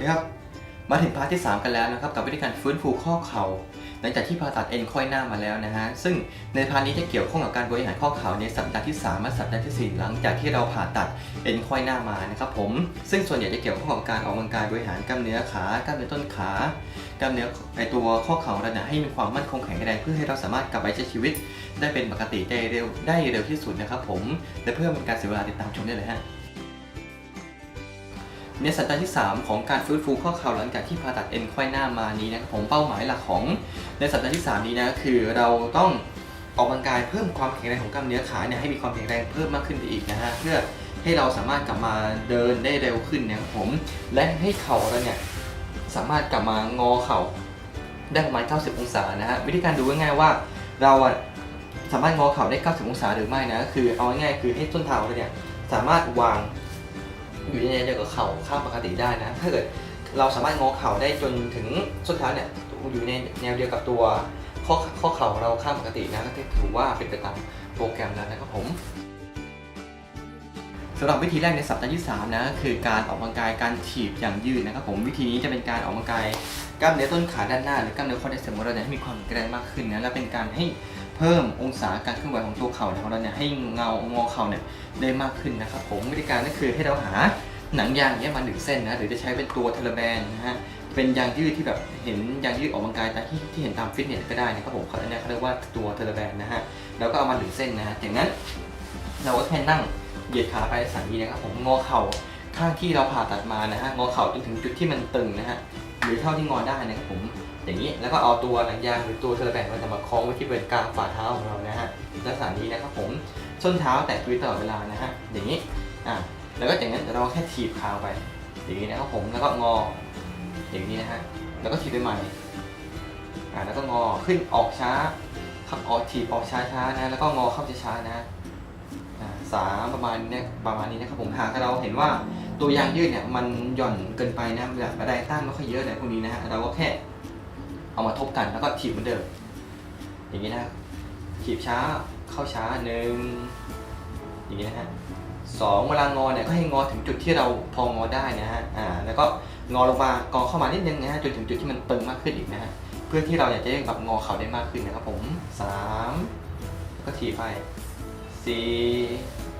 ดีครับมาถึงพาร์ทที่ 3 กันแล้วนะครับกับวิธีการฟื้นฟูข้อเข่าหลังจากที่ผ่าตัดเอ็นค่อยหน้ามาแล้วนะฮะซึ่งในพาร์ทนี้จะเกี่ยวข้องกับการบริหารข้อเข่าในสัปดาห์ที่ 3 และสัปดาห์ทีสี่4 หลังจากที่เราผ่าตัดเอ็นค่อยหน้ามานะครับผมซึ่งส่วนใหญ่จะเกี่ยวข้องกับการออกกำลังกายบริหารกล้ามเนื้อขากล้ามเนื้อต้นขากล้ามเนื้อไอตัวข้อเข่าเราเนี่ยให้มีความมั่นคงแข็งแรงเพื่อให้เราสามารถกลับไปใช้ชีวิต ได้เป็นปกติได้เร็วได้เร็วที่สุดนะครับผมและเพื่อเป็นการเสียเวลาติดตามชมได้เลยฮะ ในสัปดาห์ที่ 3 ของการฟื้นฟูข้อเข่าหลังจากที่ผ่าตัดเอ็นไขว้หน้ามานี้นะครับผมเป้าหมายหลักของในสัปดาห์ที่ 3 นี้นะคือเราต้องออกกำลังกายเพิ่มความแข็งแรงของกล้ามเนื้อขาเนี่ยให้มีความแข็งแรงเพิ่มมากขึ้นไปอีกนะฮะเพื่อให้เราสามารถกลับมาเดินได้เร็วขึ้นนะครับผมและให้เข่าเราเนี่ยสามารถกลับมางอเข่าได้ประมาณ 90 องศานะฮะวิธีการดูง่ายๆว่าเราอะสามารถงอเข่าได้ 90 องศาหรือไม่นะคือเอาง่ายๆคือให้ส้นเท้าเราเนี่ยสามารถวาง อยู่ในแนวเดียวกับเข่าข้างปกติได้นะ ถ้าเกิดเราสามารถงอเข่าได้จนถึงส้นเท้าเนี่ยอยู่ในแนวเดียวกับตัวข้อข้อเข่าของเราข้างปกตินะก็ถือว่าเป็นไปตามโปรแกรมแล้วนะครับผมสำหรับวิธีแรกในสัปดาห์ที่ 3 นะคือการออกกำลังกายการถีบอย่างยืดนะครับผมวิธีนี้จะเป็นการออกกำลังกายกล้ามเนื้อต้นขาด้านหน้า หรือกล้ามเนื้อข้อเดสเซมของเราเนี่ยให้มีความแข็งแรงมากขึ้นนะและเป็นการให้ เพิ่มองศาการเคลื่อนไหวของตัวเข่าของเราเนี่ยให้เงางอเข่าเนี่ยได้มากขึ้นนะครับผมวิธีการก็คือให้เราหาหนังยางเนี้ยมาหนึ่งเส้นนะหรือจะใช้เป็นตัวเทเลแบนนะฮะเป็นยางยืดที่แบบเห็นยางยืดออกกำลังกายตาที่ที่เห็นตามฟิตเนสก็ได้นะครับผมเขาเนี่ยเขาเรียกว่าตัวเทเลแบนนะฮะแล้วก็เอามาหนึ่งเส้นนะฮะจากนั้นเราก็แค่นั่งเหยียดขาไปสันนี้นะครับผมงอเข่าข้างที่เราผ่าตัดมานะฮะงอเข่าจนถึงจุดที่มันตึงนะฮะหรือเท่าที่งอได้นะครับผม อย่างนี้แล้วก็เอาตัวหนังยางหรือตัวเทเลแบนมันจะมาคล้องไว้ที่บริเวณกลางฝ่าเท้าของเรานะฮะลักษณะนี้นะครับผมส้นเท้าแตะพื้นตลอดเวลานะฮะอย่างนี้อะแล้วก็จากนั้นเราแค่ถีบคาไป อย่างนี้นะครับผมแล้วก็งออย่างนี้นะฮะแล้วก็ถีบไปใหม่อ่าแล้วก็งอขึ้นออกช้าขับออกถีบออกช้าช้านะแล้วก็งอเข้าช้าๆนะอ่าสามประมาณนี้ประมาณนี้นะครับผมหากเราเห็นว่าตัวยางยืดเนี่ยมันหย่อนเกินไปนะแบบอะไรต้านไม่ค่อยเยอะเลยพวกนี้นะฮะเราก็แค่ เอามาทบกันแล้วก็ถีบเหมือนเดิม อย่างนี้นะถีบช้าเข้าช้าหนึ่งอย่างนี้นะฮะสองเวลางอเนี่ยก็ให้งอถึงจุดที่เราพองอได้นะฮะอ่าแล้วก็งอลงมากอเข้ามานิดนึงนะฮะจนถึงจุดที่มันตึงมากขึ้นอีกนะฮะเพื่อที่เราอยากจะแบบงอเข่าได้มากขึ้นนะครับผมสามก็ทีไปสี่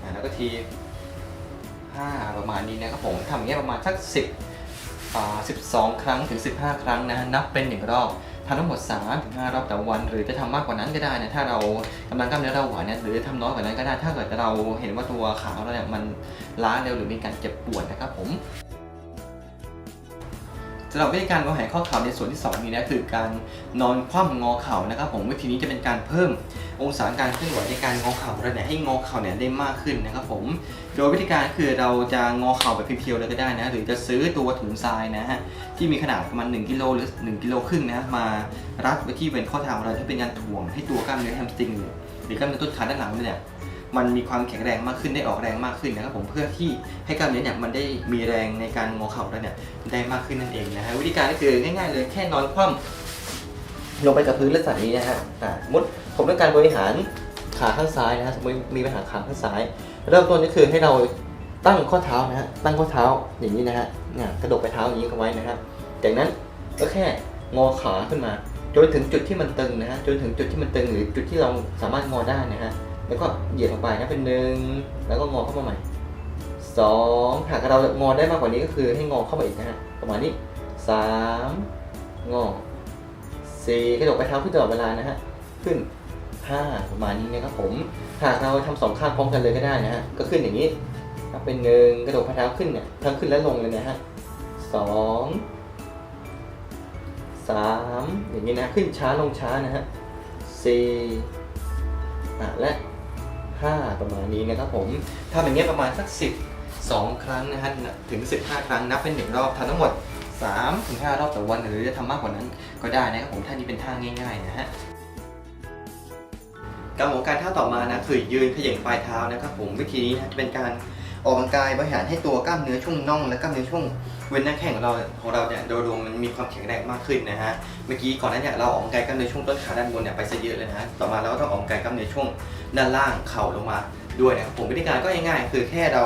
อ่าแล้วก็ทีห้าประมาณนี้นะครับผมทำอย่างเงี้ยประมาณสักสิบ อ่าสิบสองครั้งถึงสิบห้าครั้งนะฮะนับเป็นหนึ่งรอบทำทั้งหมด3ถึง5รอบต่อวัน หรือจะทำมากกว่านั้นก็ได้นะ ถ้าเรากำลังกล้ามเนื้อเราไหวเนี่ยหรือทำน้อยกว่านั้นก็ได้ ถ้าเกิดเราเห็นว่าตัวขาเราเนี่ยมันล้าเร็วหรือมีการเจ็บปวดนะครับผมสำหรับวิธีการบริหารข้อเข่าในส่วนที่สองนี้นะคือการนอนคว่ำงอเข่านะครับผมวิธีนี้จะเป็นการเพิ่ม องศาการเคลื่อนไหวในการงอเข่าเราเนี่ยให้งอเข่าเนี่ยได้มากขึ้นนะครับผม โดยวิธีการคือเราจะงอเข่าแบบเพียวๆเลยก็ได้นะหรือจะซื้อตัวถุงทรายนะฮะที่มีขนาดประมาณ1กิโลหรือ1กิโลครึ่งนะมารัดไว้ที่เป็นข้อเท้าของเราที่เป็นการถ่วงให้ตัวกล้ามเนื้อแฮมสตริงหรือกล้ามเนื้อต้นขาด้านหลังเนี่ยมันมีความแข็งแรงมากขึ้นได้ออกแรงมากขึ้นนะครับผมเพื่อที่ให้กล้ามเนื้อเนี่ยมันได้มีแรงในการงอเข่าเราเนี่ยได้มากขึ้นนั่นเองนะฮะวิธีการก็คือง่าย ๆ เลยแค่นอนคว่ำลงไปกับพื้นลักษณะนี้นะฮะมุด ผมต้องการบริหารขาข้างซ้ายนะฮะสมมติมีปัญหาขาข้างซ้าย เริ่มต้นก็คือให้เราตั้งข้อเท้านะฮะตั้งข้อเท้าอย่างนี้นะฮะเนี่ยกระดกไปเท้าอย่างนี้เข้าไว้นะฮะจากนั้นก็แค่งอขาขึ้นมา จนถึงจุดที่มันตึงนะฮะจนถึงจุดที่มันตึงหรือจุดที่เราสามารถงอได้นะฮะแล้วก็เหยียดลงไปนะเป็นหนึ่งแล้วก็งอเข้ามาใหม่สองหากเรางอได้มากกว่านี้ก็คือให้งอเข้ามาอีกนะฮะประมาณนี้สามงอสี่กระดกไปเท้าขึ้นตลอดเวลานะฮะขึ้น 5ประมาณนี้นะครับผม หากเราทำสองข้างพร้อมกันเลยก็ได้นะฮะ ก็ขึ้นอย่างนี้นับเป็นหนึ่งกระโดดพเท้าขึ้นเนี่ยทั้งขึ้นและลงเลยนะฮะสองสามอย่างนี้นะ ขึ้นช้าลงช้านะฮะสี่อะและห้าประมาณนี้นะครับผมทำอย่างเงี้ยประมาณสักสิบสองครั้งนะฮะถึง 15 ครั้งนับเป็นหนึ่งรอบทำทั้งหมด3ถึง5รอบต่อวันหรือจะทำมากกว่านั้นก็ได้นะครับผมท่านี้เป็นท่าง่ายๆนะฮะ การของการท่าต่อมานะคือยืนเขย่งปลายเท้านะครับผมวิธีนี้นะจะเป็นการออกกำลังกายบริหารให้ตัวกล้ามเนื้อช่วงน่องและกล้ามเนื้อช่วงเว้นหน้าแข้งของเราของเราเนี่ยโดยรวมมันมีความแข็งแรงมากขึ้นนะฮะเมื่อกี้ก่อนหน้าเนี่ยเราออกกำลังกายกล้ามเนื้อช่วงต้นขาด้านบนเนี่ยไปซะเยอะเลยนะฮะต่อมาเราก็ต้องออกกำลังกายกล้ามเนื้อช่วงด้านล่างเข่าลงมาด้วยนะครับผมวิธีการก็ง่ายๆ คือแค่เรา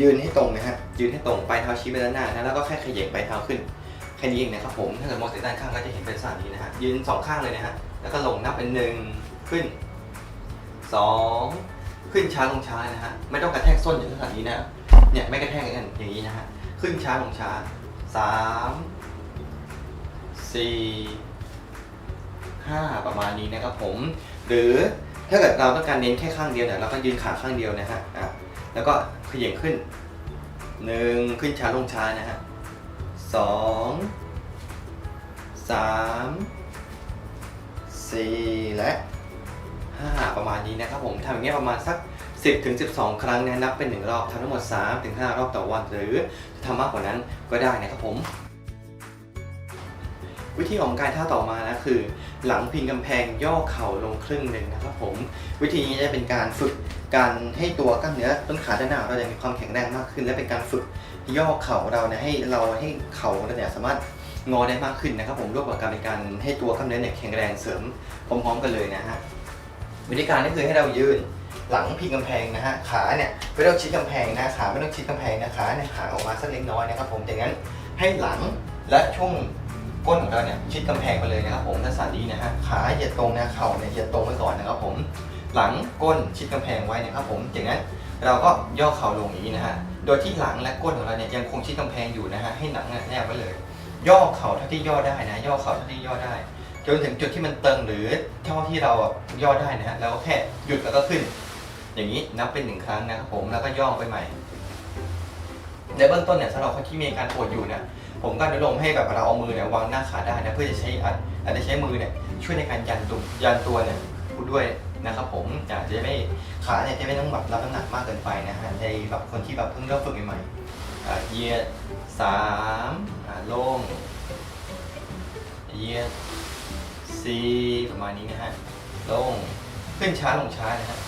ยืนให้ตรงนะฮะยืนให้ตรงปลายเท้าชี้ไปด้านหน้านะแล้วก็แค่ขยับปลายเท้าขึ้นแค่นี้เองนะครับผมถ้าเกิดมองจากด้านข้างก็จะเห็นเป็นสานนี้นะฮะยืนสองข้างเลยนะฮะแล้วก็ลงนับเป็นหนึ่งขึ้น สองขึ้นช้าลงช้านะฮะไม่ต้องกระแทกส้นอย่างสถานนี้นะเนี่ยไม่กระแทกกันอย่างนี้นะฮะขึ้นช้าลงช้าสามสี่ห้าประมาณนี้นะครับผม หรือถ้าเกิดเราต้องการเน้นแค่ข้างเดียวเนี่ยเราก็ยืนขาข้างเดียวนะฮะอะแล้วก็ขย่งขึ้นหนึ่งขึ้นช้าลงช้านะฮะสองสามสี่และ ห้าประมาณนี้นะครับผมทำอย่างเงี้ยประมาณสัก 10ถึง12 ครั้งนะนับเป็นหนึ่งรอบทำทั้งหมด 3 ถึง 5 รอบต่อวัน หรือจะทำมากกว่านั้นก็ได้นะครับผม วิธีอองกายท่าต่อมานะคือ หลังพิงกำแพงย่อเข่าลงครึ่งหนึ่งนะครับผม วิธีนี้จะเป็นการฝึกการให้ตัวกล้ามเนื้อต้นขาด้านหน้าเราเนี่ยมีความแข็งแรงมากขึ้น และเป็นการฝึกย่อเข่าเราเนี่ยให้เราให้เข่าเราเนี่ยสามารถงอได้มากขึ้นนะครับผมร่วมกับการเป็นการให้ตัวกล้ามเนื้อเนี่ยแข็งแรงเสริมพร้อมๆกันเลยนะฮะ วิธีการก็คือให้เรายืนหลังพิงกำแพงนะฮะขาเนี่ยไม่ต้องชิดกำแพงนะขาไม่ต้องชิดกำแพงนะขาเนี่ยขาออกมาสักเล็กน้อยนะครับผมจากนั้นให้หลังและช่วงก้นของเราเนี่ยชิดกำแพงไปเลยนะครับผมลักษณะนี้นะฮะขาเหยียดตรงนะเข่าเนี่ยเหยียดตรงไว้ก่อนนะครับผมหลังก้นชิดกำแพงไว้นะครับผมจากนั้นเราก็ย่อเข่าลงอย่างนี้นะฮะโดยที่หลังและก้นของเราเนี่ยยังคงชิดกำแพงอยู่นะฮะให้หนังแนบไว้เลย ย่อเข่าเท่าที่ย่อได้นะ ย่อเข่าเท่าที่ย่อได้ จนถึงจุดที่มันตึงหรือเท่าที่เราย่อได้นะฮะแล้วก็แค่หยุดแล้วก็ขึ้น อย่างนี้นับเป็นหนึ่งครั้งนะครับผมแล้วก็ย่อไปใหม่ ในเบื้องต้นเนี่ยสำหรับคนที่มีอาการปวดอยู่เนี่ยผมก็อนุโลมให้แบบเราเอามือเนี่ยวางหน้าขาได้นะเพื่อจะใช้อาจอาจจะใช้มือเนี่ยช่วยในการยันตัวยันตัวเนี่ยด้วยนะครับผมอาจจะไม่ขาเนี่ยจะไม่ต้องแบบรับน้ำหนักมากเกินไปนะฮะในแบบคนที่แบบเพิ่งเริ่มฝึกใหม่ๆอ่าเหยียดสามอ่าลงเหยียดีประมาณนี้นะฮะลงขึ้นช้าลงช้านะฮะ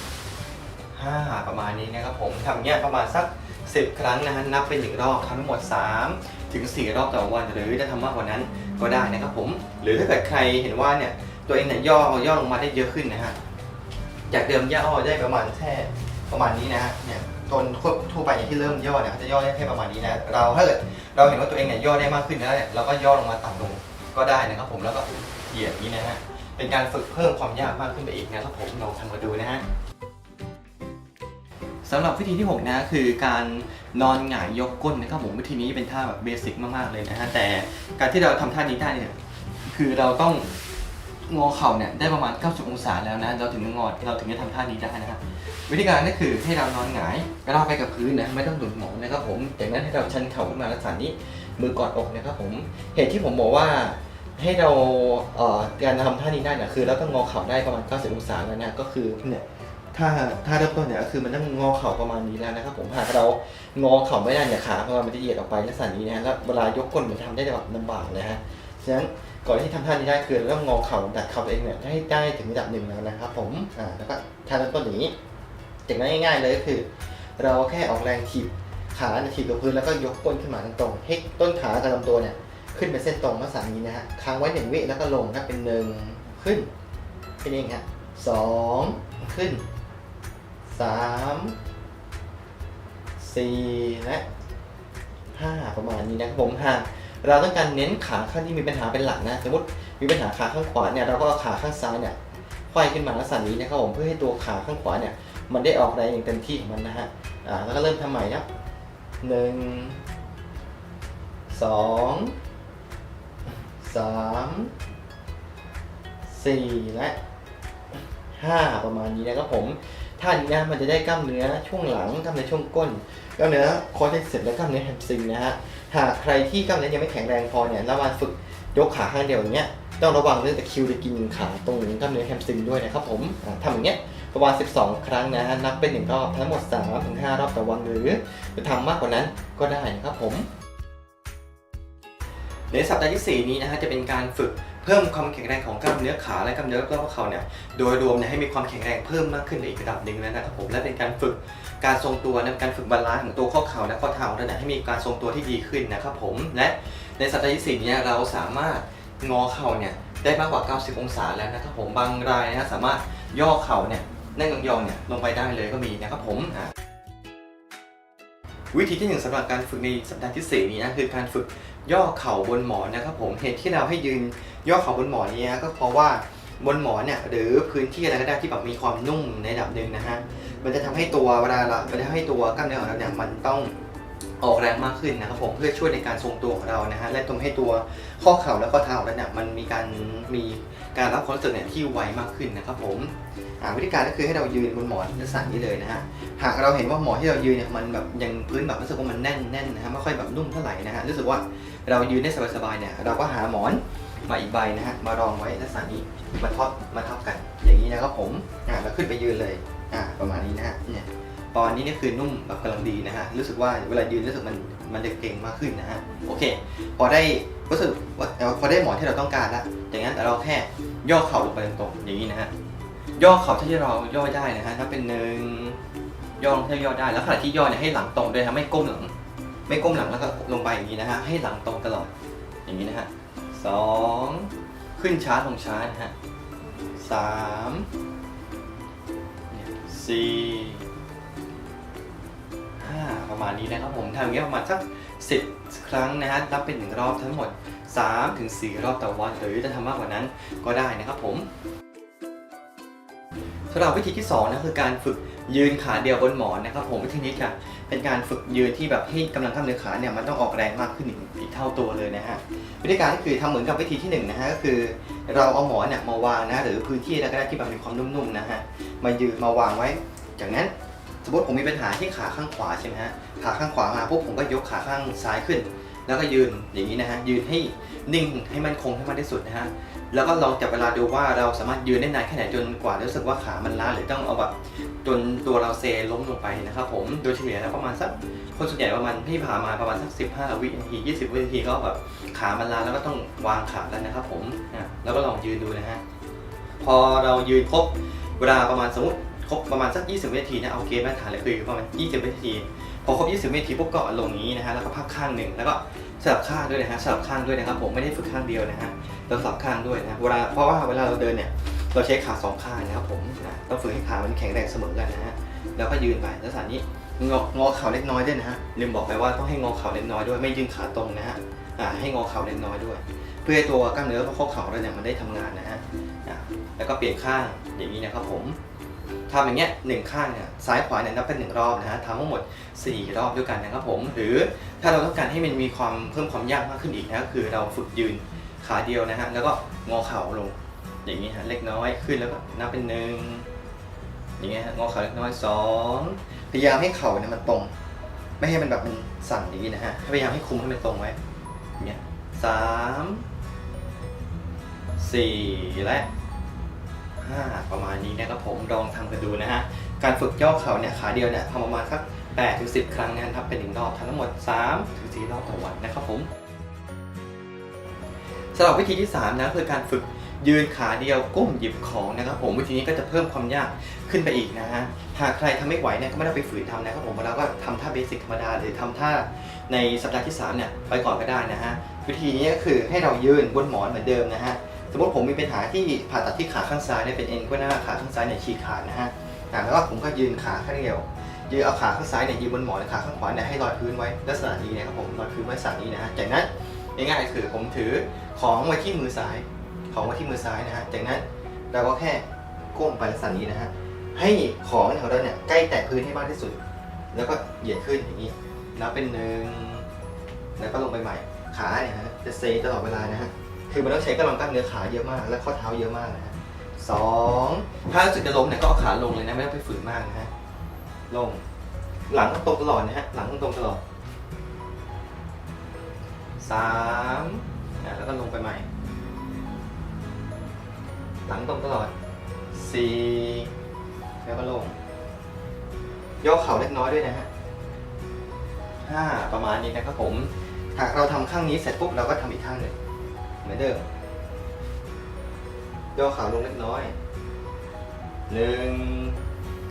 ห้าประมาณนี้นะครับผมทำเงี้ยประมาณสัก 10 ครั้งนะฮะนับเป็นหนึ่งรอบทำทั้งหมด 3 ถึง 4 รอบต่อวัน หรือจะทำมากกว่านั้นก็ได้นะครับผม หรือถ้าเกิดใครเห็นว่าเนี่ยตัวเองเนี่ยย่อย่อลงมาได้เยอะขึ้นนะฮะจากเดิมย่อได้ประมาณแค่ประมาณนี้นะฮะเนี่ยตนทั่วไปเนี่ยที่เริ่มย่อเนี่ยเขาจะย่อได้แค่ประมาณนี้นะเราถ้าเกิดเราเห็นว่าตัวเองเนี่ยย่อได้มากขึ้นแล้วเนี่ยเราก็ย่อลงมาต่ำลงก็ได้นะครับผมแล้วก็ เหยียดอย่างนี้นะฮะ เป็นการฝึกเพิ่มความยากมากขึ้นไปอีกนะครับผมลองทำมาดูนะฮะสำหรับวิธีที่ 6 นะคือการนอนหงายยกก้นนะครับผมวิธีนี้เป็นท่าแบบเบสิกมากๆเลยนะฮะแต่การที่เราทำท่านี้ได้เนี่ยคือเราต้องงอเข่าเนี่ยได้ประมาณ 90 องศาแล้วนะเราถึงจะงอเราถึงจะทำท่านี้ได้นะฮะวิธีการก็คือให้เรานอนหงายราบไปกับพื้นนะไม่ต้องหนุนหมอนนะครับผมจากนั้นให้เราชันเข่าขึ้นมาลักษณะนี้มือกอดอกนะครับผมเหตุที่ผมบอกว่า ให้เราเอ่อการทำท่านี้ได้เนี่ยคือเราต้องงอเข่าได้ประมาณ 90 องศาแล้วนะก็คือเนี่ยถ้าถ้าเริ่มต้นเนี่ยก็คือมันต้องงอเข่าประมาณนี้แล้วนะครับผมหากเรางอเข่าไม่ได้เนี่ยขาของเรามันจะเหยียดออกไปลักษณะนี้นะฮะแล้วเวลายกก้นมันทำได้แบบลำบากเลยฮะฉะนั้นก่อนที่ทำท่านี้ได้คือเราต้องงอเข่าดัดเข่าตัวเองเนี่ยให้ได้ถึงระดับหนึ่งแล้วนะครับผมอ่าแล้วก็ท่าเริ่มต้นอย่างนี้จากนั้นง่าย ๆ เลยก็คือ เราแค่ออกแรงถีบขาเนี่ยถีบกับพื้นแล้วก็ยกก้นขึ้นมาตรงๆให้ต้นขากับลำตัวเนี่ย ขึ้นเป็นเส้นตรงลักษณะนี้นะฮะค้างไว้หนึ่งวิแล้วก็ลงนะเป็นหนึ่งขึ้นแค่นี้เองฮะสองขึ้นสามสี่และห้าประมาณนี้นะครับผมหากเราต้องการเน้นขาข้างที่มีปัญหาเป็นหลักนะสมมติมีปัญหาขาข้างขวาเนี่ยเราก็เอาขาข้างซ้ายเนี่ยไขว้ขึ้นมาลักษณะนี้นะครับผมเพื่อให้ตัวขาข้างขวาเนี่ยมันได้ออกแรงอย่างเต็มที่ของมันนะฮะอ่าแล้วก็เริ่มทำใหม่ครับหนึ่งสอง สามสี่และห้าประมาณนี้นะครับผมท่านี้นะมันจะได้กล้ามเนื้อช่วงหลังกล้ามเนื้อช่วงก้นกล้ามเนื้อคอเทสเซปและกล้ามเนื้อแฮมสตริงนะฮะหากใครที่กล้ามเนื้อยังไม่แข็งแรงพอเนี่ยระหว่างฝึกยกขาข้างเดียวอย่างเงี้ยต้องระวังเรื่องตะคิวจะกินขาตรงกล้ามเนื้อแฮมสตริงด้วยนะครับผมอ่าทำอย่างเงี้ยประมาณ 12 ครั้งนะฮะนับเป็นหนึ่งรอบทั้งหมด3ถึง5รอบต่อวันหรือจะทำมากกว่านั้นก็ได้นะครับผม ในสัปดาห์ที่ 4 นี้นะฮะจะเป็นการฝึกเพิ่มความแข็งแรงของกล้ามเนื้อขาและกล้ามเนื้อรอบๆเข่าเนี่ยโดยรวมเนี่ยให้มีความแข็งแรงเพิ่มมากขึ้นในอีกระดับหนึ่งแล้วนะครับผมและเป็นการฝึกการทรงตัวนะการฝึกบาลานซ์ของตัวข้อเข่าและข้อเท้าแล้วเนี่ยให้มีการทรงตัวที่ดีขึ้นนะครับผมและในสัปดาห์ที่4นี้เราสามารถงอเข่าเนี่ยได้มากกว่า 90 องศาแล้วนะครับผมบางรายนะสามารถย่อเข่าเนี่ยนั่งยองๆเนี่ยลงไปได้เลยก็มีนะครับผมอะ วิธีที่หนึ่งสำหรับการฝึกในสัปดาห์ที่สี่นี้นะคือการฝึกย่อเข่าบนหมอนนะครับผมเหตุที่เราให้ยืนย่อเข่าบนหมอนนี้นะก็เพราะว่าบนหมอนเนี่ยหรือพื้นที่อะไรก็ได้ที่แบบมีความนุ่มในระดับหนึ่งนะฮะมันจะทำให้ตัวเวลาเรามันจะทำให้ตัวกล้ามเนื้อของเราเนี่ยมันต้องออกแรงมากขึ้นนะครับผมเพื่อช่วยในการทรงตัวของเรานะฮะและทำให้ตัวข้อเข่าแล้วก็เท้าของเราเนี่ยมันมีการมีการรับความรู้สึกเนี่ยที่ไวมากขึ้นนะครับผม วิธีการก็คือให้เรายืนบนหมอนลักษณะนี้เลยนะฮะหากเราเห็นว่าหมอนที่เรายืนเนี่ยมันแบบยังพื้นแบบรู้สึกว่ามันแน่นแน่นนะฮะไม่ค่อยแบบนุ่มเท่าไหร่นะฮะรู้สึกว่าเรายืนได้สบายๆเนี่ยเราก็หาหมอนมาอีกใบนะฮะมารองไว้ลักษณะนี้มาทับมาทับกัน อย่างนี้นะครับผมอ่าแล้วขึ้นไปยืนเลยอ่าประมาณนี้นะฮะเนี่ยตอนนี้เนี่ยคือนุ่มแบบกำลังดีนะฮะรู้สึกว่าเวลายืนรู้สึกมันมันจะเก่งมากขึ้นนะฮะโอเค พอได้รู้สึกว่าพอได้หมอนที่เราต้องการแล้วอย่างนั้นเราแค่ย่อเข่าลงไปตรงๆอย่างนี้นะฮะ ย่อเขาเท่าที่เราย่อได้นะฮะถ้าเป็นหนึ่งย่อลงให้ย่อได้แล้วขณะที่ย่อเนี่ยให้หลังตรงด้วยนะไม่ก้มหลัง ไม่ก้มหลังแล้วก็ลงไปอย่างนี้นะฮะให้หลังตรงตลอดอย่างนี้นะฮะสองขึ้นช้าลงช้านะฮะสามสี่ห้าประมาณนี้นะครับผมทำอย่างเงี้ยประมาณสักสิบครั้งนะฮะนับเป็นหนึ่งรอบทั้งหมด3ถึง4รอบต่อวันหรือจะทำมากกว่านั้นก็ได้นะครับผมำหรับวิธีที่2นะคือการฝึกยืนขาเดียวบนหมอนนะครับผมวิธีนี้จะเป็นการฝึกยืนที่แบบให้กำลังกล้ามเนื้อขาเนี่ยมันต้องออกแรงมากขึ้นอีกเท่าตัวเลยนะฮะวิธีการก็คือทำเหมือนกับวิธีที่หนึ่งนะฮะก็คือเราเอาหมอนเนี่ยมาวางนะหรือพื้นที่อะไรก็ได้ที่แบบมีความนุ่มๆนะฮะมายืนมาวางไว้ จากนั้นสมมติผมมีปัญหาที่ขาข้างขวาใช่ไหมฮะขาข้างขวามาปุ๊บผมก็ยกขาข้างซ้ายขึ้น แล้วก็ยืนอย่างนี้นะฮะยืนให้นิ่งให้มันคงให้มากที่สุดนะฮะ แล้วก็ลองจับเวลาดูว่าเราสามารถยืนได้นานแค่ไหนจนกว่ารู้สึกว่าขามันล้าหรือต้องเอาแบบจนตัวเราเซล้มลงไปนะครับผมโดยเฉลี่ยแล้วประมาณสักคนส่วนใหญ่ประมาณที่ผ่านมาประมาณสัก 15 วินาที 20 วินาทีก็แบบขามันล้าแล้วก็ต้องวางขาแล้วนะครับผมอะแล้วก็ลองยืนดูนะฮะพอเรายืนครบเวลาประมาณสมมติครบประมาณสัก 20 วินาทีนะเอาเกณฑ์มาตรฐานเลยคือประมาณ 20 วินาที พอครบ 20 วินาทีปุ๊บก็ลงนี้นะฮะแล้วก็พักข้างหนึ่งแล้วก็สลับข้างด้วยนะฮะสลับข้างด้วยนะครับผมไม่ได้ฝึกข้างเดียวนะฮะ เราสลับข้างด้วยนะเวลาเพราะว่าเวลาเราเดินเนี่ยเราใช้ขาสองข้างนะครับผมนะต้องฝึกให้ขามันแข็งแรงเสมอกันนะฮะแล้วก็ยืนไปลักษณะนี้งองอเข่าเล็กน้อยด้วยนะฮะลืมบอกไปว่าต้องให้งอเข่าเล็กน้อยด้วยไม่ยืนขาตรงนะฮะอ่าให้งอเข่าเล็กน้อยด้วย เพื่อให้ตัวกล้ามเนื้อข้อเข่าเราเนี่ยมันได้ทำงานนะฮะอะแล้วก็เปลี่ยนข้างอย่างนี้นะครับผมทำอย่างเงี้ยหนึ่งข้างเนี่ยซ้ายขวาเนี่ยนับเป็นหนึ่งรอบนะฮะทำทั้งหมด 4 รอบด้วยกันนะครับผม หรือถ้าเราต้องการให้มันมีความเพิ่มความยากมากขึ้นอีกนะก็คือเราฝึกยืน ขาเดียวนะฮะ แล้วก็งอเข่าลง อย่างนี้ฮะ เล็กน้อยขึ้นแล้วก็นับเป็นหนึ่งอย่างเงี้ยฮะ งอเข่าเล็กน้อยสองพยายามให้เข่าเนี่ยมันตรง ไม่ให้มันแบบมันสั่นอย่างนี้นะฮะ พยายามให้คุมให้มันตรงไว้อย่างเงี้ยสามสี่และห้าประมาณนี้นะครับผม ลองทำกันดูนะฮะ การฝึกย่อเข่าเนี่ยขาเดียวเนี่ยทำประมาณสัก8ถึง10 ครั้งนะครับเป็นหนึ่งรอบทำทั้งหมด3ถึง4รอบต่อวันนะครับผม สำหรับวิธีที่ 3 นะคือการฝึกยืนขาเดียวก้มหยิบของนะครับผมวิธีนี้ก็จะเพิ่มความยากขึ้นไปอีกนะฮะหากใครทำไม่ไหวเนี่ยก็ไม่ต้องไปฝืนทำนะครับผมเราก็ทำท่าเบสิกธรรมดาหรือทำท่าในสัปดาห์ที่3เนี่ยไปก่อนก็ได้นะฮะวิธีนี้ก็คือให้เรายืนบนหมอนเหมือนเดิมนะฮะสมมติผมมีปัญหาที่ผ่าตัดที่ขาข้างซ้ายเนี่ยเป็นเอ็นก้นหน้าขาข้างซ้ายเนี่ยฉีกขาดนะฮะแล้วก็ผมก็ยืนขาข้างเดียวยืนเอาขาข้างซ้ายเนี่ยยืนบนหมอนขาข้างขวาเนี่ยให้ลอยพื้นไว้ลักษณะนี้นะครับผมลอยพื้นไว้สั่นี้นะฮะจากนั้น ง่ายๆคือผมถือของไว้ที่มือซ้าย ของไว้ที่มือซ้ายนะฮะ จากนั้นเราก็แค่ก้มไปลักษณะนี้นะฮะ ให้ของของเราเนี่ยใกล้แตะพื้นให้มากที่สุด แล้วก็เหยียดขึ้นอย่างนี้นับเป็นหนึ่งแล้วก็ลงไปใหม่ ขาเนี่ยฮะจะเซตลอดเวลานะฮะ คือมันต้องใช้กำลังกล้ามเนื้อขาเยอะมาก และข้อเท้าเยอะมากนะฮะสองถ้ารู้สึกจะล้มเนี่ยก็เอาขาลงเลยนะไม่ต้องไปฝืนมากนะฮะ ลง หลังต้องตรงตลอดนะฮะ หลังต้องตรงตลอด สามแล้วก็ลงไปใหม่ หลังตรงตลอดสี่แล้วก็ลงย่อเข่าเล็กน้อยด้วยนะฮะห้าประมาณนี้นะครับผม หากเราทำข้างนี้เสร็จปุ๊บเราก็ทำอีกข้างหนึ่งเหมือนเดิมย่อเข่าลงเล็กน้อยหนึ่ง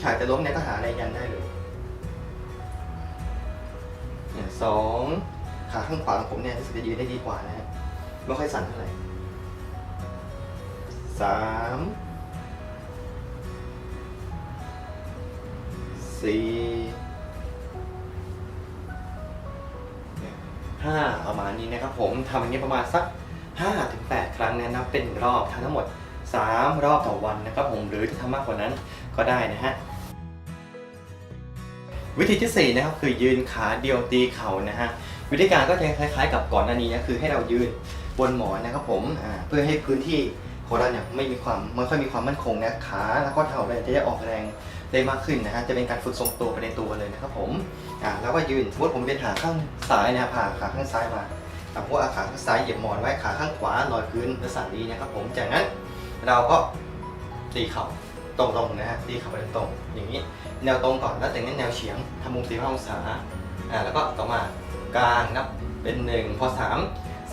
หากจะล้มเนี่ยก็หาอะไรยันได้เลยเนี่ยสอง ขาข้างขวาของผมเนี่ยรู้สึกจะยืนได้ดีกว่านะฮะไม่ค่อยสั่นเท่าไหร่สามสี่5ประมาณนี้นะครับผมทำอย่างนี้ประมาณสัก5-8ครั้งนะนับเป็นรอบทำทั้งหมด 3 รอบต่อวันนะครับผมหรือจะทำมากกว่านั้นก็ได้นะฮะวิธีที่4นะครับคือยืนขาเดียวตีเข่านะฮะ วิธีการก็จะคล้ายๆ กับก่อนหน้านี้นะคือให้เรายืนบนหมอนนะครับผมเพื่อให้พื้นที่ของเราเนี่ยไม่มีความไม่ค่อยมีความมั่นคงนะขาแล้วก็เท้าเนี่ยจะได้ออกแรงได้มากขึ้นนะฮะจะเป็นการฝึกทรงตัวไปในตัวเลยนะครับผมอ่าแล้วก็ยืนสมมติผมเป็นขาข้างซ้ายนะผ่าขาข้างซ้ายมาอ่าพวกอาขาข้างซ้ายเหยียบหมอนไว้ขาข้างขวาลอยพื้นลักษณะนี้นะครับผมจากนั้นเราก็ตีเข่าตรงๆนะฮะตีเข่าไปตรงอย่างนี้ แนวตรงก่อนแล้วจากนั้นแนวเฉียงทำมุม45องศาอ่าแล้วก็ต่อมา กลางนับเป็นหนึ่งพอสาม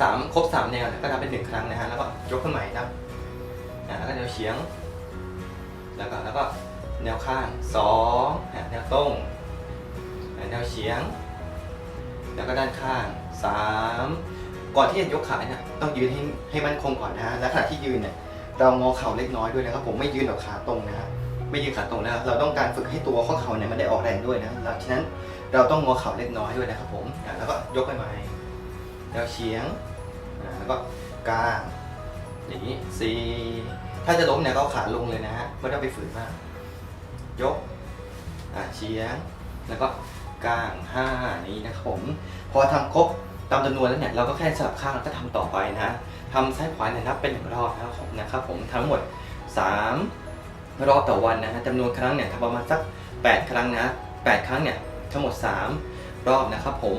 สามครบสามแนวเนี่ยก็นับเป็นหนึ่งครั้งนะฮะแล้วก็ยกขึ้นใหม่นับอ่าแล้วก็แนวเฉียง แล้วก็แล้วก็แนวข้างสองแนวตรงแนวเฉียง แล้วก็ด้านข้างสามก่อนที่จะยกขาเนี่ยต้องยืนให้ให้มันคงก่อนนะฮะและขณะที่ยืนเนี่ยเรางอเข่าเล็กน้อยด้วยนะครับผมไม่ยืนแบบขาตรงนะฮะไม่ยืนขาตรงนะครับเราต้องการฝึกให้ตัวข้อเข่าเนี่ยมันได้ออกแรงด้วยนะแล้วฉะนั้นเราต้องงอเข่าเล็กน้อยด้วยนะครับผม แล้วก็ยกไปใหม่แนวเฉียงแล้วก็กลางอย่างนี้สี่ถ้าจะล้มเนี่ยก็เอาขาลงเลยนะฮะไม่ต้องไปฝืนมาก ยกเฉียง แล้วก็กลางห้านี้นะครับผม พอทำครบตามจำนวนแล้วเนี่ยเราก็แค่สลับข้างแล้วก็ทำต่อไปนะทำซ้ายขวาเนี่ยนับเป็นหนึ่งรอบนะครับผมนะครับผมทั้งหมดสามรอบต่อวันนะฮะจำนวนครั้งเนี่ยทำประมาณสัก 8 ครั้งนะ 8 ครั้งเนี่ยทั้งหมด 3 รอบนะครับผม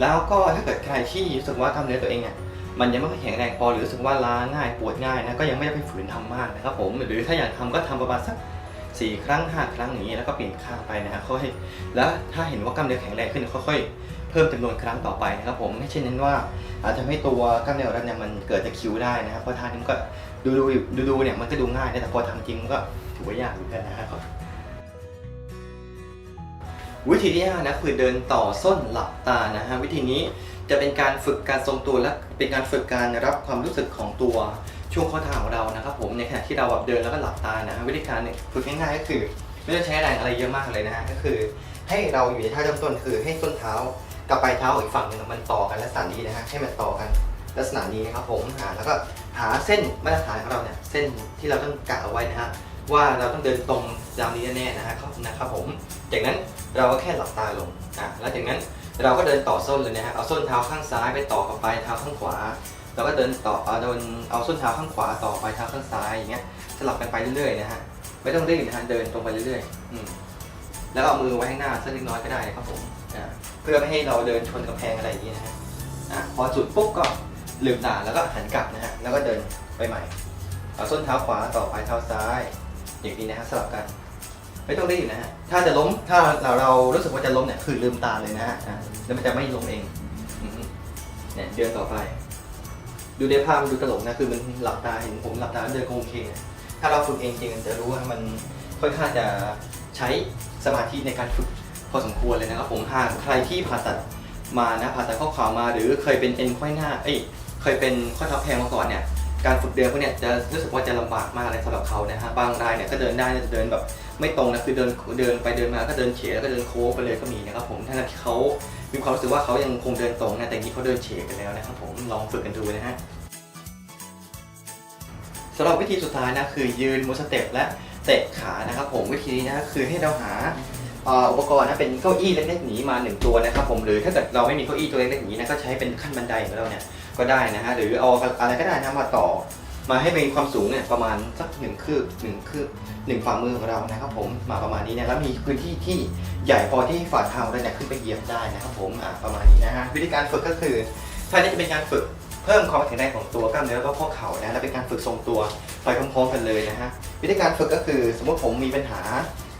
แล้วก็ถ้าเกิดใครที่รู้สึกว่ากล้ามเนื้อตัวเองเนี่ยมันยังไม่ค่อยแข็งแรงพอหรือรู้สึกว่าล้าง่ายปวดง่ายนะก็ยังไม่ได้ไปฝืนทำมากนะครับผมหรือถ้าอยากทำก็ทำประมาณสัก4ครั้ง5ครั้งอย่างนี้แล้วก็เปลี่ยนข้างไปนะฮะค่อยแล้วถ้าเห็นว่ากล้ามเนื้อแข็งแรงขึ้นค่อยๆเพิ่มจำนวนครั้งต่อไปนะครับผมไม่เช่นนั้นว่าอาจจะทำให้ตัวกล้ามเนื้อของเนี่ยมันเกิดจะคิวได้นะครับเพราะท่านี้มันก็ดูดูดูดูเนี่ยมันก็ดูง่ายนะแต่พอทำจริงก็ถือว่ายากเหมือนกันนะครับ วิธีที่ห้านะคือเดินต่อส้นหลับตานะฮะวิธีนี้จะเป็นการฝึกการทรงตัวและเป็นการฝึกการรับความรู้สึกของตัวช่วงข้อเท้าของเรานะครับผมในขณะที่เราแบบเดินแล้วก็หลับตานะฮะวิธีการเนี่ยฝึกง่ายๆก็คือ ไม่ต้องใช้แรงอะไรเยอะมากเลยนะฮะก็คือ ให้เราอยู่ในท่าเริ่มต้นคือให้ส้นเท้ากับปลายเท้าอีกฝั่งหนึ่งมันต่อกันลักษณะนี้นะฮะให้มันต่อกันลักษณะนี้นะครับผมอ่าแล้วก็หาเส้นมาตรฐานของเราเนี่ยเส้นที่เราต้องกะเอาไว้นะฮะว่าเราต้องเดินตรงตามนี้แน่ๆนะฮะนะครับผม จากนั้นเราก็แค่หลับตาลงอะแล้วจากนั้นเราก็เดินต่อส้นเลยนะฮะเอาส้นเท้าข้างซ้ายไปต่อกับปลายเท้าข้างขวาแล้วก็เดินต่อเอาเดินเอาส้นเท้าข้างขวาต่อปลายเท้าข้างซ้ายอย่างเงี้ยสลับกันไปเรื่อยๆนะฮะไม่ต้องรีบนะฮะเดินตรงไปเรื่อยๆอืมแล้วเอามือไว้ข้างหน้าสักเล็กน้อยก็ได้ครับผมอ่าเพื่อไม่ให้เราเดินชนกำแพงอะไรอย่างนี้นะฮะอะพอจุดปุ๊บก็ลืมตาแล้วก็หันกลับนะฮะแล้วก็เดินไปใหม่เอาส้นเท้าขวาต่อปลายเท้าซ้าย อย่างนี้นะฮะสลับกัน ไม่ต้องรีบนะฮะ ถ้าจะล้ม ถ้าเราเรารู้สึกว่าจะล้มเนี่ย คือลืมตาเลยนะฮะอะแล้วมันจะไม่ล้มเองอือฮึเนี่ยเดินต่อไป ดูในภาพมันดูตลกนะ คือมันหลับตาเห็นผมหลับตาแล้วเดินคงเคนะถ้าเราฝึกเองจริงๆจะรู้ว่ามันค่อนข้างจะใช้สมาธิในการฝึกพอสมควรเลยนะครับผมหากใครที่ผ่าตัดมานะผ่าตัดข้อเข่ามา หรือเคยเป็นเอ็นไขว้หน้า เอ้ย เคยเป็นข้อเท้าแพงมาก่อนเนี่ย การฝึกเดินพวกเนี้ยจะรู้สึกว่าจะลำบากมากเลยสำหรับเขานะฮะ บางรายเนี่ยก็เดินได้นะเดินแบบ ไม่ตรงนะคือเดินเดินไปเดินมาก็เดินเฉยแล้วก็เดินโค้งไปเลยก็มีนะครับผมทั้งที่เขามีความรู้สึกว่าเขายังคงเดินตรงนะแต่จริงๆเขาเดินเฉยไปแล้วนะครับผมลองฝึกกันดูนะฮะสำหรับวิธีสุดท้ายนะคือยืนมูสเต็ปและเตะขานะครับผมวิธีนี้นะคือให้เราหาอุปกรณ์นะเป็นเก้าอี้เล็กๆหนีมาหนึ่งตัวนะครับผมหรือถ้าเกิดเราไม่มีเก้าอี้ตัวเล็กๆอย่างนี้นะก็ใช้เป็นขั้นบันไดของเราเนี่ยก็ได้นะฮะหรือเอาอะไรก็ได้นะมาต่อ มาให้มีความสูงเนี่ยประมาณสักหนึ่งคืบหนึ่งคืบหนึ่งฝ่ามือของเรานะครับผมมาประมาณนี้นะแล้วมีพื้นที่ที่ใหญ่พอที่ฝ่าเท้าเราเนี่ยขึ้นไปเหยียบได้นะครับผมอ่าประมาณนี้นะฮะวิธีการฝึกก็คือถ้านี้จะเป็นการฝึกเพิ่มความแข็งแรงของตัวกล้ามเนื้อแล้วก็ข้อเข่านะและเป็นการฝึกทรงตัวไปพร้อมๆกันเลยนะฮะวิธีการฝึกก็คือ สมมติผมมีปัญหา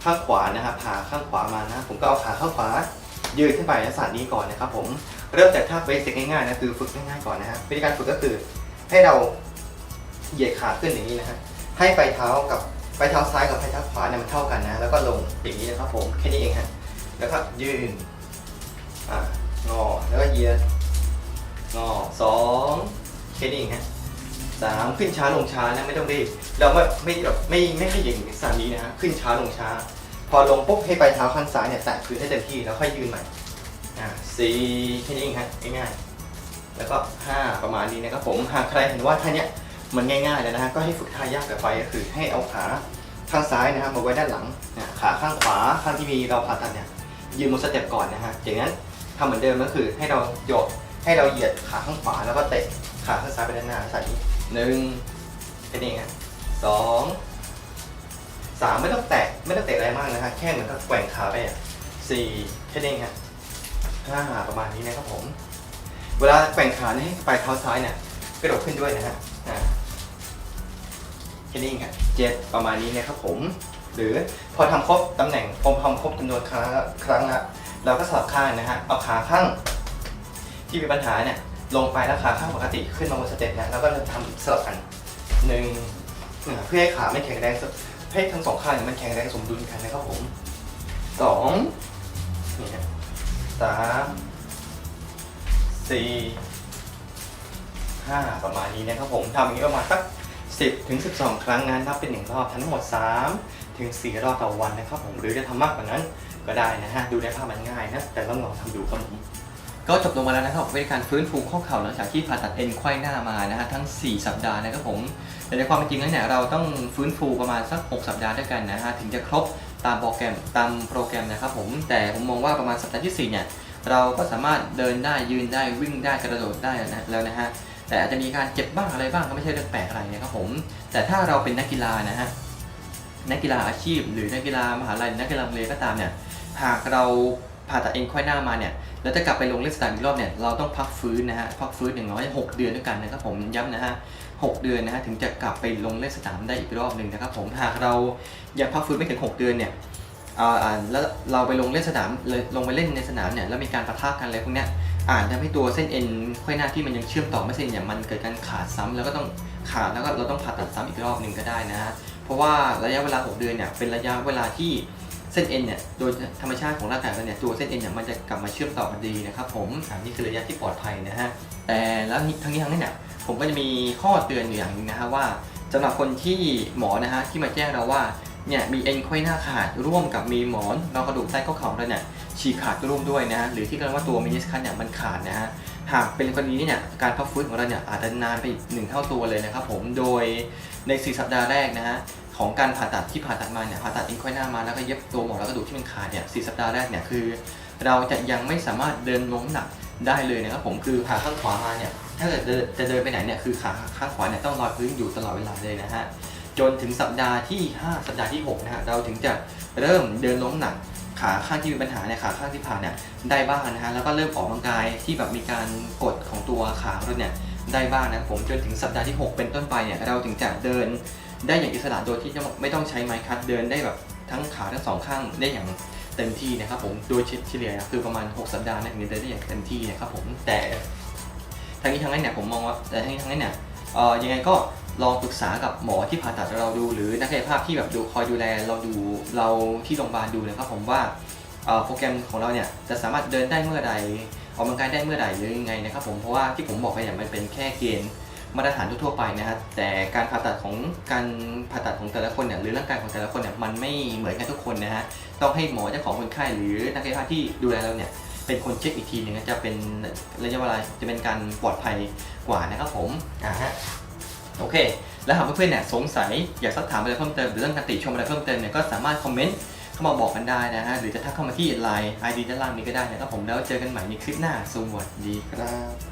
ข้างขวานะครับผ่าข้างขวามานะผมก็เอาขาข้างขวายืนขึ้นไปในลักษณะนี้ก่อนนะครับผมเริ่มจากท่าเบสิกง่ายๆนะคือฝึกง่ายๆก่อนนะฮะวิธีการฝึกก็คือให้เรา เหยียดขาขึ้นอย่างนี้นะฮะให้ปลายเท้ากับปลายเท้าซ้ายกับปลายเท้าขวาเนี่ยมันเท่ากันนะ แล้วก็ลงอย่างนี้นะครับผมแค่นี้เองฮะแล้วก็ยืนอ่างอแล้วก็เหยียดงอสองแค่นี้เองฮะสามขึ้นช้าลงช้านะไม่ต้องรีบเราไม่ไม่แบบไม่ไม่ขยิงสามนี้นะฮะขึ้นช้าลงช้า พอลงปุ๊บให้ปลายเท้าข้างซ้ายเนี่ยแตะพื้นให้เต็มที่แล้วค่อยยืนใหม่อ่าสี่แค่นี้เองฮะง่ายๆแล้วก็ 5 ประมาณนี้นะครับผม หากใครเห็นว่าท่านี้ มันง่ายๆแล้วนะฮะก็ให้ฝึกท่ายากกับไปก็คือให้เอาขาข้างซ้ายนะครับมาไว้ด้านหลังนะขาข้างขวาข้างที่มีเราผ่าตัดเนี่ยยืนบนสเต็ปก่อนนะฮะจากนั้นทำเหมือนเดิมก็คือให้เราโยกให้เราเหยียดขาข้างขวาแล้วก็เตะขาข้างซ้ายไปด้านหน้าใส่หนึ่งแค่นี้ฮะสองสามไม่ต้องแตะไม่ต้องเตะอะไรมากนะฮะแค่เหมือนกับแกว่งขาไปอะสี่แค่นี้ฮะห้าประมาณนี้นะครับผม เวลาแกว่งขาเนี่ยให้ปลายเท้าซ้ายเนี่ยกระโดดขึ้นด้วยนะฮะ แค่นี้เองครับเจ็ดประมาณนี้นะครับผม หรือพอทำครบตำแหน่งพอทำครบจำนวนครั้งละครั้งละเราก็สลับข้างนะฮะเอาขาข้างที่มีปัญหาเนี่ยลงไปแล้วขาข้างปกติขึ้นมาบนสเต็ปนะแล้วก็ทำสลับกันหนึ่งเพื่อให้ขาไม่แข็งแรงสให้ทั้งสองข้างเนี่ยมันแข็งแรงสมดุลกันนะครับผมสองนี่ฮะสามสี่ห้าประมาณนี้นะครับผมทำอย่างนี้ประมาณสัก สิบถึงสิบสองครั้งนะนับเป็นหนึ่งรอบทั้งหมดสามถึงสี่รอบต่อวันนะครับผมหรือจะทำมากกว่านั้นก็ได้นะฮะ ดูในภาพมันง่ายนะ แต่ต้องลองทำดูครับผมก็จบลงมาแล้วนะครับเป็นการฟื้นฟูข้อเข่าหลังจากที่ผ่าตัดเอ็นไขว้หน้ามานะฮะทั้ง 4 สัปดาห์นะครับผมแต่ในความเป็นจริงแล้วเนี่ยเราต้องฟื้นฟูประมาณสัก 6 สัปดาห์ด้วยกันนะฮะถึงจะครบตามโปรแกรมตามโปรแกรมนะครับผมแต่ผมมองว่าประมาณสัปดาห์ที่สี่เนี่ยเราก็สามารถเดินได้ยืนได้วิ่งได้กระโดดได้นะแล้วนะฮะ แต่อาจจะมีการเจ็บบ้างอะไรบ้างก็ไม่ใช่เรื่องแปลกอะไรนะครับผม แต่ถ้าเราเป็นนักกีฬานะฮะนักกีฬาอาชีพ หรือนักกีฬามหาลัยนักกีฬาโรงเรียนก็ตามเนี่ยหากเราผ่าตัดเอ็นไขว้หน้ามาเนี่ยแล้วจะกลับไปลงเล่นสนามอีกรอบเนี่ยเราต้องพักฟื้นนะฮะพักฟื้นอย่างน้อย6 เดือนด้วยกันนะครับผมย้ำนะฮะหกเดือนนะฮะถึงจะกลับไปลงเล่นสนามได้อีกรอบหนึ่งนะครับผมหากเรายังพักฟื้นไม่ถึง 6 เดือนเนี่ยแล้วเราไปลงเล่นสนามเลยลงไปเล่นในสนามเนี่ยแล้วมีการปะทะกันอะไรพวกเนี้ย อาจทำให้ตัวเส้นเอ็นไขว้หน้าที่มันยังเชื่อมต่อไม่เส้นเนี่ยมันเกิดการขาดซ้ำแล้วก็ต้องขาดแล้วก็เราต้องผ่าตัดซ้ำอีกรอบหนึ่งก็ได้นะฮะเพราะว่าระยะเวลา 6 เดือนเนี่ยเป็นระยะเวลาที่เส้นเอ็นเนี่ยโดยธรรมชาติของร่างกายเราเนี่ยตัวเส้นเอ็นเนี่ยมันจะกลับมาเชื่อมต่อกันดีนะครับผมอันนี้คือระยะที่ปลอดภัยนะฮะแต่แล้วทั้งนี้ทั้งนี้นเนี่ยผมก็จะมีข้อเตือนอยู่อย่างหนึงนะฮะว่าสำหรับคนที่หมอนะฮะที่มาแจ้งเราว่าเนี่ยมีเอ็นไขว้หน้าขาดร่วมกับมีหมอนรองกระดูกใต้ข้อเข่าเราเนี่ย ฉีกขาดร่วมด้วยนะฮะหรือที่เรียกว่าตัวมินิสคัสเนี่ยมันขาดนะฮะหากเป็นกรณีนี้เนี่ยการพักฟื้นของเราเนี่ยอาจจะนานไปอีกหนึ่งเท่าตัวเลยนะครับผมโดยใน 4 สัปดาห์แรกนะฮะของการผ่าตัดที่ผ่าตัดมาเนี่ยผ่าตัดเอ็นไขว้หน้ามาแล้วก็เย็บตัวหมอนรองกระดูที่มันขาดเนี่ยสสัปดาห์แรกเนี่ยคือ เราจะยังไม่สามารถเดินลงน้ำหนักได้เลยนะครับผมคือขาข้างขวามาเนี่ยถ้าเกิดจะเดินไปไหนเนี่ยคือขาข้างขวาเนี่ยต้องลอยพื้นอยู่ตลอดเวลาเลยนะฮะจนถึงสัปดาห์ที่ 5 สัปดาห์ที่6นะฮะเราถึงจะเริ่มเดินลงน้ำหนัก ขาข้างที่มีปัญหาเนี่ยขาข้างที่ผ่านเนี่ยได้บ้างนะฮะแล้วก็เริ่มออกกำลังกายที่แบบมีการกดของตัวขาเราเนี่ยได้บ้างนะผมจนถึงสัปดาห์ที่ 6 เป็นต้นไปเนี่ยเราถึงจะเดินได้อย่างอิสระโดยที่ไม่ต้องใช้ไม้คัดเดินได้แบบทั้งขาทั้งสองข้างได้อย่างเต็มที่นะครับผมโดยเฉลี่ยคือประมาณ 6 สัปดาห์นะถึงจะเดินได้อย่างเต็มที่นะครับผมแต่ทั้งนี้ทั้งนั้นเนี่ยผมมองว่าแต่ทั้งนี้ทั้งนั้นเนี่ยเออยังไงก็ ลองปรึกษากับหมอที่ผ่าตัดเราดู หรือนักกายภาพที่แบบดูคอยดูแลเราดูเราที่โรงพยาบาลดูนะครับผมว่าโปรแกรมของเราเนี่ยจะสามารถเดินได้เมื่อใดออกกำลังกายได้เมื่อใดหรือยังไงนะครับผมเพราะว่าที่ผมบอกไปเนี่ยมันเป็นแค่เกณฑ์มาตรฐานทั่วไปนะฮะแต่การผ่าตัดของการผ่าตัดของแต่ละคนเนี่ยหรือร่างกายของแต่ละคนเนี่ยมันไม่เหมือนกันทุกคนนะฮะต้องให้หมอเจ้าของคนไข้หรือนักกายภาพที่ดูแลเราเนี่ยเป็นคนเช็คอีกทีหนึงจะเป็นระยะเวลาจะเป็นการปลอดภัยกว่านะครับผมอ่าฮะ โอเค แล้วหากเพื่อนๆเนี่ยสงสัยอยากสักถามอะไรเพิ่มเติมหรือเรื่องการติชมอะไรเพิ่มเติมเนี่ยก็สามารถคอมเมนต์เข้ามาบอกกันได้นะฮะหรือจะทักเข้ามาที่ไลน์ ID ด้านล่างนี้ก็ได้นะครับผมแล้วเจอกันใหม่ในคลิปหน้าสวัสดีครับ